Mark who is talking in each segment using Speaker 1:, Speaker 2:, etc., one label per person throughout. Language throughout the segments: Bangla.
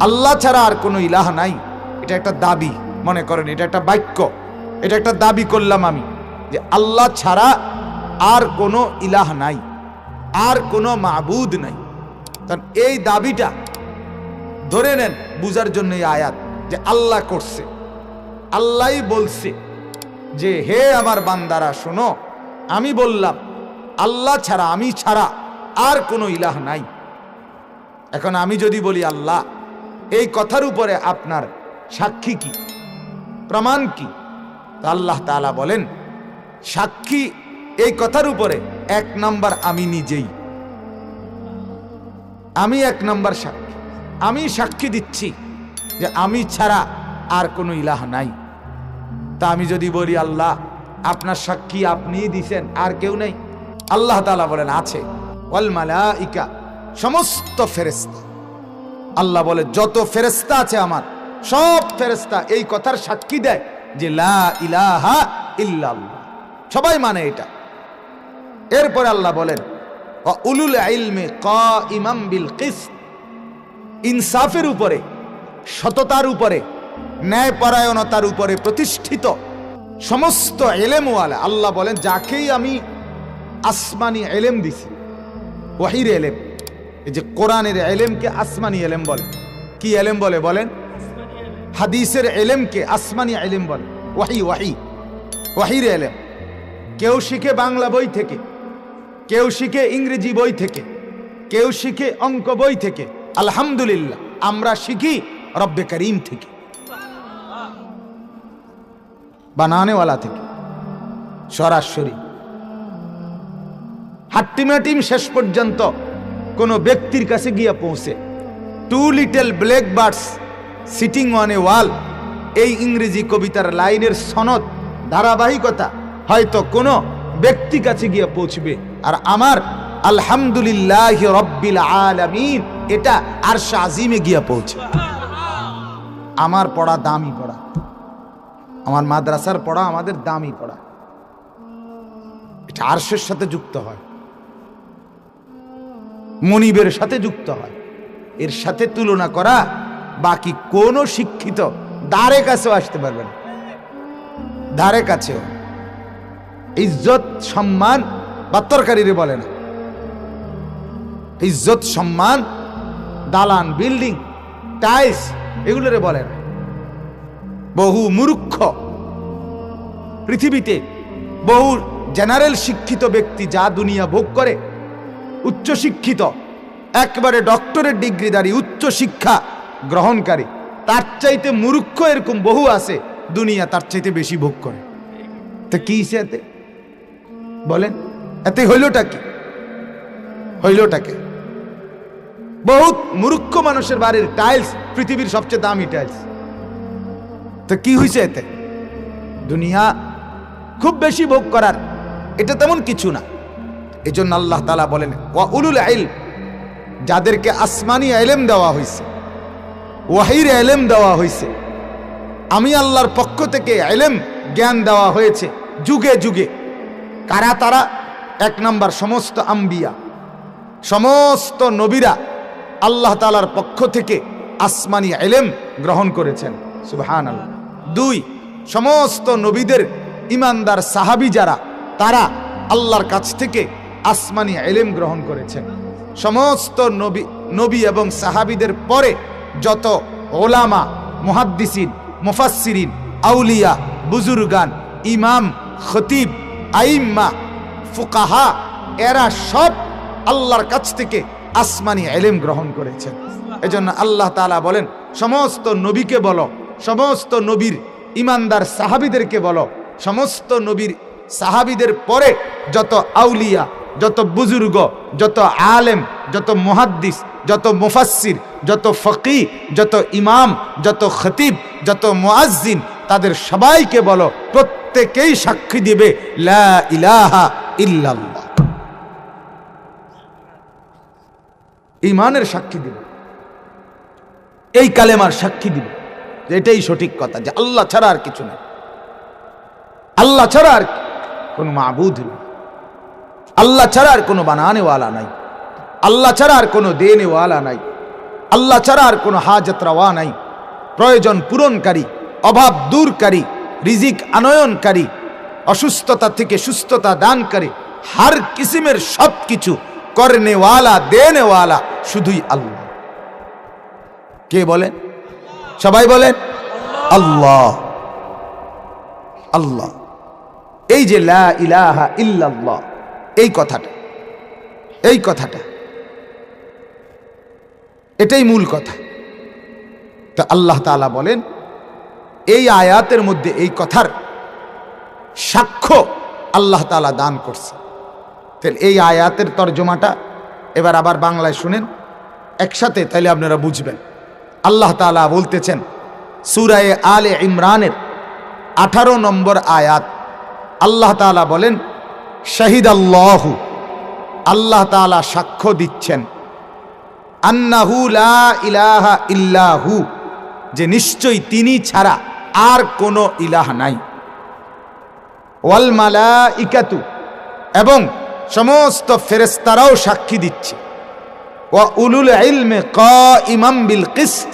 Speaker 1: আল্লাহ ছাড়া আর কোনো ইলাহা নাই। এটা একটা দাবি, মনে করেন, এটা একটা বাক্য। এটা একটা দাবি করলাম আমি, যে আল্লাহ ছাড়া আর কোনো ইলাহ নাই, আর কোনো নাই। কারণ এই দাবিটা ধরে নেন, বুঝার জন্য এই আয়াত, যে আল্লাহ করছে। আল্লাহই বলছে যে, হে আমার বান্দারা, শোনো, আমি বললাম আল্লাহ ছাড়া, আমি ছাড়া আর কোনো ইলাহ নাই। এখন আমি যদি বলি, আল্লাহ, এই কথার উপরে আপনার সাক্ষী কি? প্রমাণ কি? তা আল্লাহ তাআলা বলেন, সাক্ষী এই কথার উপরে এক নাম্বার আমি নিজেই। আমি এক নাম্বার সাক্ষী। আমি সাক্ষী দিচ্ছি যে আমি ছাড়া আর কোনো ইলাহ নাই। তা আমি যদি বলি, আল্লাহ, আপনার সাক্ষী আপনিই দিছেন, আর কেউ নেই। আল্লাহ তালা বলেন, আছে। সমস্ত ফেরেশতা। আল্লাহ বলে, যত ফেরেশতা আছে আমার, সব ফেরেশতা এই কথার সাক্ষী দেয় যে, লা ইলাহা ইল্লাল্লাহ। সবাই মানে এটা। এরপরে আল্লাহ বলেন উলুল ইলমে কাইমাম বিল কিসত। ইনসাফের উপরে, সততার উপরে, ন্যায়পরায়ণতার উপরে প্রতিষ্ঠিত সমস্ত এলেমওয়ালা, আল্লাহ বলেন, যাকেই আমি আসমানি এলেম দিছি। ওয়াহির এলেম। এই যে কোরআনের এলেমকে আসমানি এলেম বলে। কি এলেম বলে বলেন? হাদিসের এলেমকে আসমানি এলেম বলে। ওয়াহি ওয়াহি। ওয়াহির এলেম। কেউ শিখে বাংলা বই থেকে। কেউ শিখে ইংরেজি বই থেকে। কেউ শিখে অঙ্ক বই থেকে। আলহামদুলিল্লাহ, আমরা শিখি রব্বে করিম থেকে। বানানেওয়ালা থেকে। সরাসরি। হাট্টিমাটিম শেষ পর্যন্ত কোনো ব্যক্তির কাছে গিয়ে পৌঁছে। Two little black birds sitting on a wall এই ইংরেজি কবিতার লাইনের সনদ, ধারাবাহিকতা হয়তো কোনো ব্যক্তি কাছে গিয়ে পৌঁছবে। আর আমার আলহামদুলিল্লাহ রব্বিল আলামিন, এটা আর আজিমে গিয়া পৌঁছে। আমার পড়া দামি পড়া। আমার মাদ্রাসার পড়া আমাদের দামি পড়া। এটা আরশের সাথে যুক্ত হয়। মনিবের সাথে যুক্ত হয়। এর সাথে তুলনা করা বাকি কোন শিক্ষিত দ্বারে কাছেও আসতে পারবে না। ধারে কাছেও। ইজ্জত, সম্মান বা তরকারিরে বলে না। ইজ্জত, সম্মান, দালান, বিল্ডিং, টাইলস এগুলোরে বলে না। বহু মূর্খ পৃথিবীতে বহু জেনারেল শিক্ষিত ব্যক্তি যা দুনিয়া ভোগ করে উচ্চ শিক্ষিত একবারে ডক্টরের ডিগ্রিধারী উচ্চ শিক্ষা গ্রহণকারী, তার চাইতে মূর্খ এরকম বহু আছে, দুনিয়া তার চাইতে বেশি ভোগ করে। তা কি হিসে এতে? বলেন, এতে হইলটা কি? হইলটাকে বহুত মূর্খ মানুষের বাড়ির টাইলস পৃথিবীর সবচেয়ে দামি টাইলস তো কি হয়েছে এতে? দুনিয়া খুব বেশি ভোগ করার, এটা তেমন কিছু না। এই জন্য আল্লাহ তালা বলেন, ওয়া উলুল আইল যাদেরকে আসমানি এলেম দেওয়া হয়েছে ওয়াহির এলেম দেওয়া হয়েছে আমি আল্লাহর পক্ষ থেকে এলেম জ্ঞান দেওয়া হয়েছে যুগে যুগে। কারা তারা? এক নাম্বার সমস্ত আম্বিয়া, সমস্ত নবীরা আল্লাহ তালার পক্ষ থেকে আসমানি এলেম গ্রহণ করেছেন। সুবহান আল্লাহ দুই, সমস্ত নবীদের ইমানদার সাহাবি যারা, তারা আল্লাহর কাছ থেকে আসমানি এলেম গ্রহণ করেছেন। সমস্ত নবী নবী এবং সাহাবিদের পরে যত ওলামা, মুহাদ্দিসিন, মুফাসসিরিন, আউলিয়া, বুজুর্গান, ইমাম, খতিব, আইম্মা, ফুকাহা, এরা সব আল্লাহর কাছ থেকে আসমানি এলেম গ্রহণ করেছেন। এজন্য আল্লাহ তালা বলেন, সমস্ত নবীকে বলো, সমস্ত নবীর ইমানদার সাহাবিদেরকে বলো, সমস্ত নবীর সাহাবিদের পরে যত আউলিয়া যত বুজুর্গ, যত আলেম, যত মুহাদ্দিস, যত মুফাসসির, যত ফকি যত ইমাম, যত খতিব, যত মুআজ্জিন তাদের সবাইকে বলো, প্রত্যেকেই সাক্ষী দিবে ইলাহা ইল্লাল্লাহ। ইমানের সাক্ষী দিবে। এই কালেমার সাক্ষী দিবে। এটাই সঠিক কথা যে আল্লাহ ছাড়া আর কিছু নেই। আল্লাহ ছাড়া আর কোনো মাবুদ নেই। আল্লাহ ছাড়া আর কোনো বানানেওয়ালা নাই। আল্লাহ ছাড়া আর কোনো দেনেওয়ালা নাই। আল্লাহ ছাড়া আর কোনো হাজত রওয়া নাই। প্রয়োজন পূরণকারী, অভাব দূরকারী, রিজিক আনয়নকারী, অসুস্থতা থেকে সুস্থতা দানকারী, হার কিসিমের সব কিছু করনেওয়ালা, দেনেওয়ালা শুধুই আল্লাহ। কে বলেন? সবাই বলেন, আল্লাহ। আল্লাহ। এই যে লা ইলাহা ইল্লাল্লাহ এই কথাটা এই কথাটা। এটাই মূল কথা। তা আল্লাহ তাআলা বলেন, এই আয়াতের মধ্যে এই কথার সাক্ষ্য আল্লাহ তাআলা দান করছে। তাহলে এই আয়াতের তর্জমাটা এবার আবার বাংলায় শুনেন, একসাথে তাহলে আপনারা বুঝবেন। আল্লাহ তাআলা বলতেছেন, সুরায়ে আলে ইমরানের আঠারো নম্বর আয়াত, আল্লাহ তাআলা বলেন শাহিদ আল্লাহু আল্লাহ তাআলা সাক্ষ্য দিচ্ছেন। আন্নাহু লা ইলাহা ইল্লাহু, যে নিশ্চয়ই তিনি ছাড়া আর কোনো ইলাহ নাই। ওয়াল মালাইকাতু, এবং সমস্ত ফেরেস্তারাও সাক্ষী দিচ্ছে। ওয়া উলুল ইলমে ক ইমাম বিল কিসত,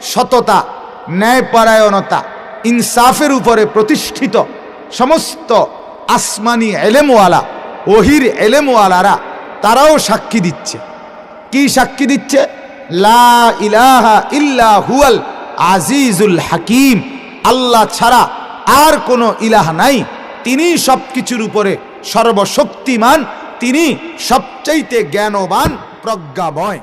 Speaker 1: সততা, ন্যায়পরায়ণতা, ইনসাফের উপরে প্রতিষ্ঠিত সমস্ত আসমানি এলেমওয়ালা, ওহির এলেমওয়ালারা তারাও সাক্ষী দিচ্ছে। কি সাক্ষী দিচ্ছে? লা ইলাহা ইল্লা হুয়াল আজিজুল হাকিম। আল্লাহ ছাড়া আর কোনো ইলাহ নাই। তিনি সব কিছুর উপরে সর্বশক্তিমান। তিনি সবচাইতে জ্ঞানবান, প্রজ্ঞাময়।